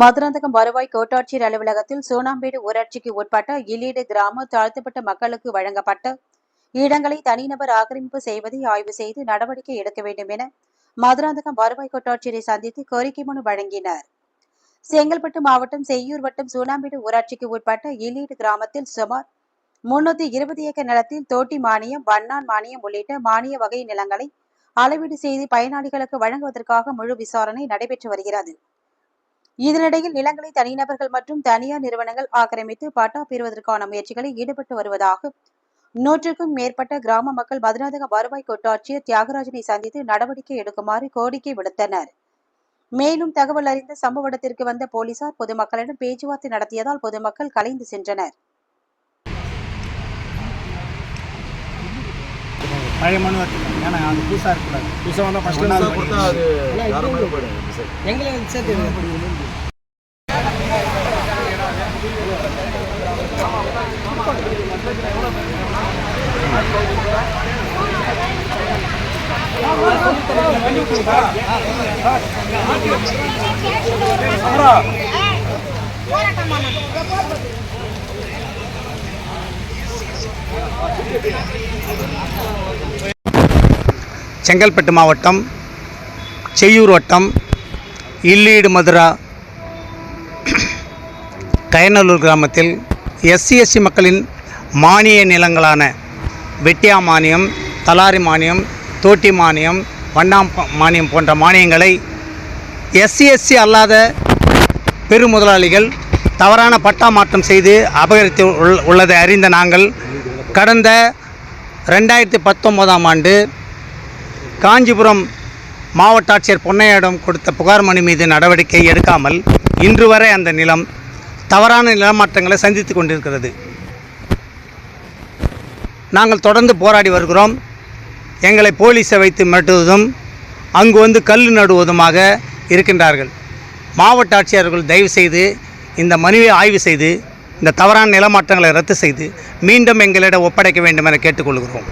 மதுராந்தகம் வருவாய் கோட்டாட்சியர் அலுவலகத்தில் சோனாம்பேடு ஊராட்சிக்கு உட்பட்ட இல்லீடு கிராம தாழ்த்தப்பட்ட மக்களுக்கு வழங்கப்பட்ட இடங்களை தனிநபர் ஆக்கிரமிப்பு செய்வதை ஆய்வு செய்து நடவடிக்கை எடுக்க வேண்டும் என மதுராந்தகம் வருவாய் கோட்டாட்சியரை சந்தித்து கோரிக்கை மனு வழங்கினர். செங்கல்பட்டு மாவட்டம் செய்யூர் வட்டம் சூனாம்பேடு ஊராட்சிக்கு உட்பட்ட இல்லீடு கிராமத்தில் சுமார் முன்னூத்தி இருபது ஏக்கர் நிலத்தில் தோட்டி மானியம் வண்ணான் மானியம் உள்ளிட்ட மானிய வகை நிலங்களை அளவீடு செய்து பயனாளிகளுக்கு வழங்குவதற்காக முழு விசாரணை நடைபெற்று வருகிறது. இதனிடையில் நிலங்களை தனிநபர்கள் மற்றும் தனியார் நிறுவனங்கள் ஆக்கிரமித்து பட்டா பெறுவதற்கான முயற்சிகளில் ஈடுபட்டு வருவதாக நூற்றுக்கும் மேற்பட்ட கிராம மக்கள் மதுராந்தக வருவாய் கோட்டாட்சியர் தியாகராஜனை சந்தித்து நடவடிக்கை எடுக்குமாறு கோரிக்கை விடுத்தனர். மேலும் தகவல் அறிந்த சம்பவ இடத்திற்கு வந்த போலீசார் பொதுமக்களிடம் பேச்சுவார்த்தை நடத்தியதால் பொதுமக்கள் கலைந்து சென்றனர். பழைய மனு ஏன்னா அது புதுசாக இருக்கக்கூடாது. புதுசாக வந்தால் ஃபஸ்ட்டு அது வேறு மாதிரி போயிடும் டிசைன் எங்களை சேர்த்து செங்கல்பட்டு மாவட்டம் செய்யூர் வட்டம் இல்லீடு மதுரா கயநல்லூர் கிராமத்தில் எஸ்சி எஸ்சி மக்களின் மானிய நிலங்களான வெட்டியா மானியம் தலாரி மானியம் தோட்டி மானியம் வண்ணாம் மானியம் போன்ற மானியங்களை எஸ்சி எஸ்சி அல்லாத பெருமுதலாளிகள் தவறான பட்டா மாற்றம் செய்து அபகரித்து உள்- உள்ளதை அறிந்த நாங்கள் கடந்த ரெண்டாயிரத்தி பத்தொம்போதாம் ஆண்டு காஞ்சிபுரம் மாவட்ட ஆட்சியர் பொன்னையிடம் கொடுத்த புகார் மனு மீது நடவடிக்கை எடுக்காமல் இன்று வரை அந்த நிலம் தவறான நிலமாற்றங்களை சந்தித்து கொண்டிருக்கிறது. நாங்கள் தொடர்ந்து போராடி வருகிறோம். எங்களை போலீஸை வைத்து மிரட்டுவதும் அங்கு வந்து கல் நடுவதுமாக இருக்கின்றார்கள். மாவட்ட ஆட்சியர்கள் தயவு செய்து இந்த மனுவை ஆய்வு செய்து இந்த தவறான நிலமாற்றங்களை ரத்து செய்து மீண்டும் எங்களிடம் ஒப்படைக்க வேண்டும் என கேட்டுக்கொள்கிறோம்.